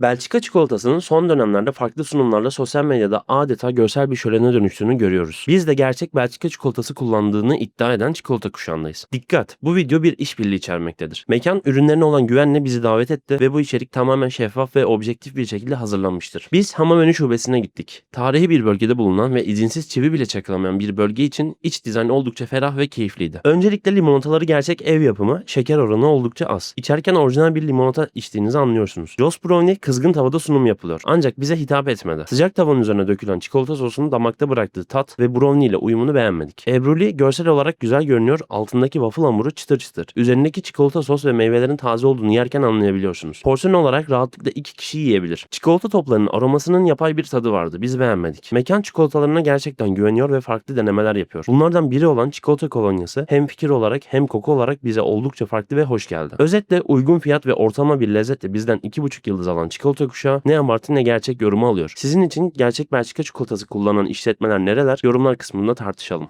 Belçika çikolatasının son dönemlerde farklı sunumlarla sosyal medyada adeta görsel bir şölene dönüştüğünü görüyoruz. Biz de gerçek Belçika çikolatası kullandığını iddia eden çikolata kuşağındayız. Dikkat! Bu video bir işbirliği içermektedir. Mekan ürünlerine olan güvenle bizi davet etti ve bu içerik tamamen şeffaf ve objektif bir şekilde hazırlanmıştır. Biz Hamamenü şubesine gittik. Tarihi bir bölgede bulunan ve izinsiz çivi bile çakılamayan bir bölge için iç dizayn oldukça ferah ve keyifliydi. Öncelikle limonataları gerçek ev yapımı, şeker oranı oldukça az. İçerken orijinal bir limonata içtiğinizi anlıyorsunuz. Joss Brownie kızgın tavada sunum yapılıyor. Ancak bize hitap etmedi. Sıcak tavanın üzerine dökülen çikolata sosunun damakta bıraktığı tat ve brownie ile uyumunu beğenmedik. Ebruli görsel olarak güzel görünüyor. Altındaki waffle hamuru çıtır çıtır. Üzerindeki çikolata sos ve meyvelerin taze olduğunu yerken anlayabiliyorsunuz. Porsiyon olarak rahatlıkla iki kişi yiyebilir. Çikolata toplarının aromasının yapay bir tadı vardı. Biz beğenmedik. Mekan çikolatalarına gerçekten güveniyor ve farklı denemeler yapıyor. Bunlardan biri olan çikolata kolonyası hem fikir olarak hem koku olarak bize oldukça farklı ve hoş geldi. Özetle uygun fiyat ve ortalama bir lezzetle bizden 2,5 yıldız alan çikolata kuşağı ne abartı ne gerçek yorumu alıyor. Sizin için gerçek Belçika çikolatası kullanan işletmeler nereler? Yorumlar kısmında tartışalım.